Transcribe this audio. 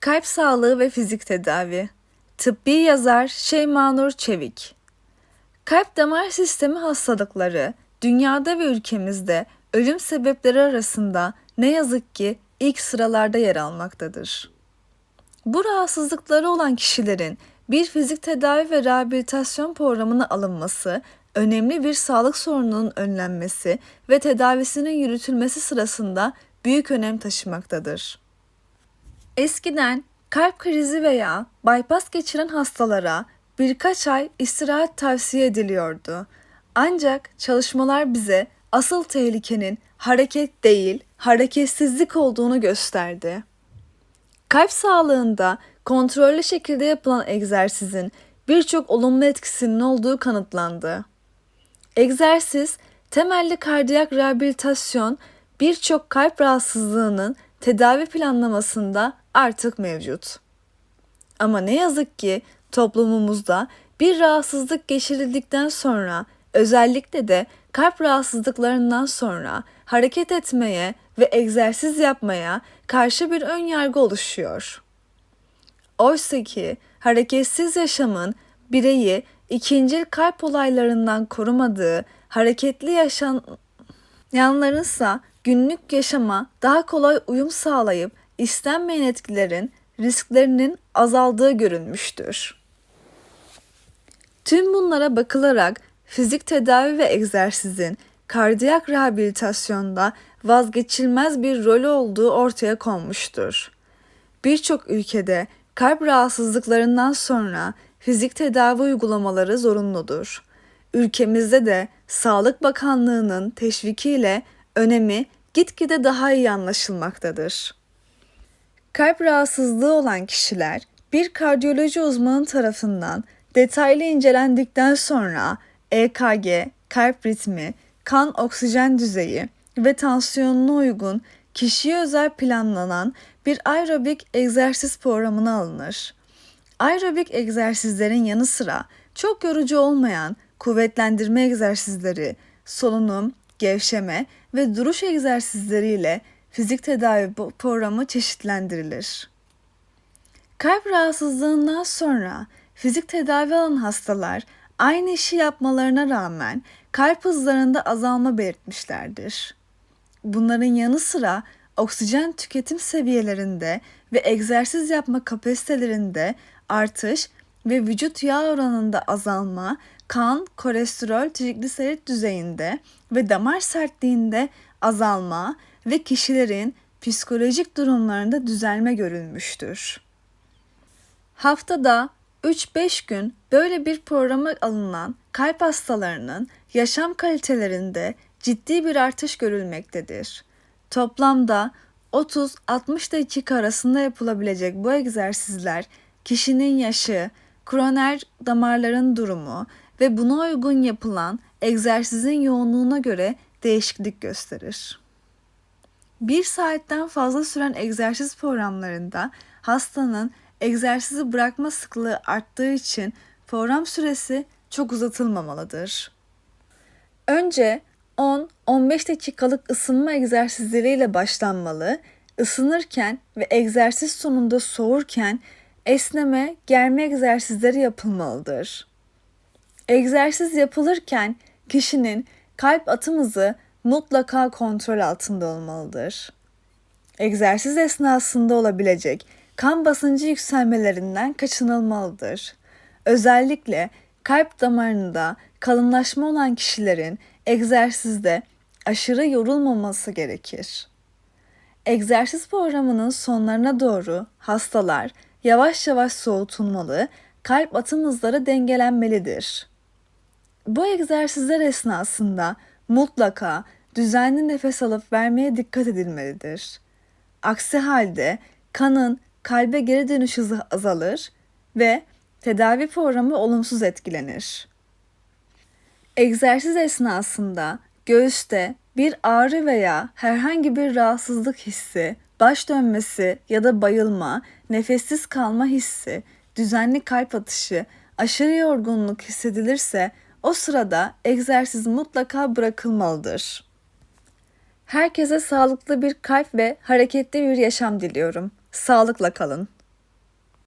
Kalp sağlığı ve fizik tedavi. Tıbbi yazar Şeyma Nur Çevik. Kalp damar sistemi hastalıkları dünyada ve ülkemizde ölüm sebepleri arasında ne yazık ki ilk sıralarda yer almaktadır. Bu rahatsızlıkları olan kişilerin bir fizik tedavi ve rehabilitasyon programına alınması önemli bir sağlık sorununun önlenmesi ve tedavisinin yürütülmesi sırasında büyük önem taşımaktadır. Eskiden kalp krizi veya bypass geçiren hastalara birkaç ay istirahat tavsiye ediliyordu. Ancak çalışmalar bize asıl tehlikenin hareket değil, hareketsizlik olduğunu gösterdi. Kalp sağlığında kontrollü şekilde yapılan egzersizin birçok olumlu etkisinin olduğu kanıtlandı. Egzersiz, temelli kardiyak rehabilitasyon birçok kalp rahatsızlığının tedavi planlamasında artık mevcut. Ama ne yazık ki toplumumuzda bir rahatsızlık geçirildikten sonra özellikle de kalp rahatsızlıklarından sonra hareket etmeye ve egzersiz yapmaya karşı bir ön yargı oluşuyor. Oysa ki hareketsiz yaşamın bireyi ikincil kalp olaylarından korumadığı, hareketli yaşam yanlarınsa günlük yaşama daha kolay uyum sağlayıp istenmeyen etkilerin risklerinin azaldığı görülmüştür. Tüm bunlara bakılarak fizik tedavi ve egzersizin kardiyak rehabilitasyonda vazgeçilmez bir rolü olduğu ortaya konmuştur. Birçok ülkede kalp rahatsızlıklarından sonra fizik tedavi uygulamaları zorunludur. Ülkemizde de Sağlık Bakanlığı'nın teşvikiyle önemi gitgide daha iyi anlaşılmaktadır. Kalp rahatsızlığı olan kişiler bir kardiyoloji uzmanı tarafından detaylı incelendikten sonra EKG, kalp ritmi, kan oksijen düzeyi ve tansiyonuna uygun kişiye özel planlanan bir aerobik egzersiz programına alınır. Aerobik egzersizlerin yanı sıra çok yorucu olmayan kuvvetlendirme egzersizleri, solunum, gevşeme ve duruş egzersizleriyle fizik tedavi programı çeşitlendirilir. Kalp rahatsızlığından sonra fizik tedavi alan hastalar aynı işi yapmalarına rağmen kalp hızlarında azalma belirtmişlerdir. Bunların yanı sıra oksijen tüketim seviyelerinde ve egzersiz yapma kapasitelerinde artış ve vücut yağ oranında azalma, kan, kolesterol, trigliserit düzeyinde ve damar sertliğinde azalma ve kişilerin psikolojik durumlarında düzelme görülmüştür. Haftada 3-5 gün böyle bir programa alınan kalp hastalarının yaşam kalitelerinde ciddi bir artış görülmektedir. Toplamda 30-60 dakika arasında yapılabilecek bu egzersizler kişinin yaşı, koroner damarların durumu ve buna uygun yapılan egzersizin yoğunluğuna göre değişiklik gösterir. Bir saatten fazla süren egzersiz programlarında hastanın egzersizi bırakma sıklığı arttığı için program süresi çok uzatılmamalıdır. Önce 10-15 dakikalık ısınma egzersizleriyle başlanmalı, ısınırken ve egzersiz sonunda soğurken esneme, germe egzersizleri yapılmalıdır. Egzersiz yapılırken kişinin kalp atım hızı mutlaka kontrol altında olmalıdır. Egzersiz esnasında olabilecek kan basıncı yükselmelerinden kaçınılmalıdır. Özellikle kalp damarında kalınlaşma olan kişilerin egzersizde aşırı yorulmaması gerekir. Egzersiz programının sonlarına doğru hastalar yavaş yavaş soğutulmalı, kalp atım hızları dengelenmelidir. Bu egzersizler esnasında mutlaka düzenli nefes alıp vermeye dikkat edilmelidir. Aksi halde kanın kalbe geri dönüş hızı azalır ve tedavi programı olumsuz etkilenir. Egzersiz esnasında göğüste bir ağrı veya herhangi bir rahatsızlık hissi, baş dönmesi ya da bayılma, nefessiz kalma hissi, düzenli kalp atışı, aşırı yorgunluk hissedilirse o sırada egzersiz mutlaka bırakılmalıdır. Herkese sağlıklı bir kalp ve hareketli bir yaşam diliyorum. Sağlıkla kalın.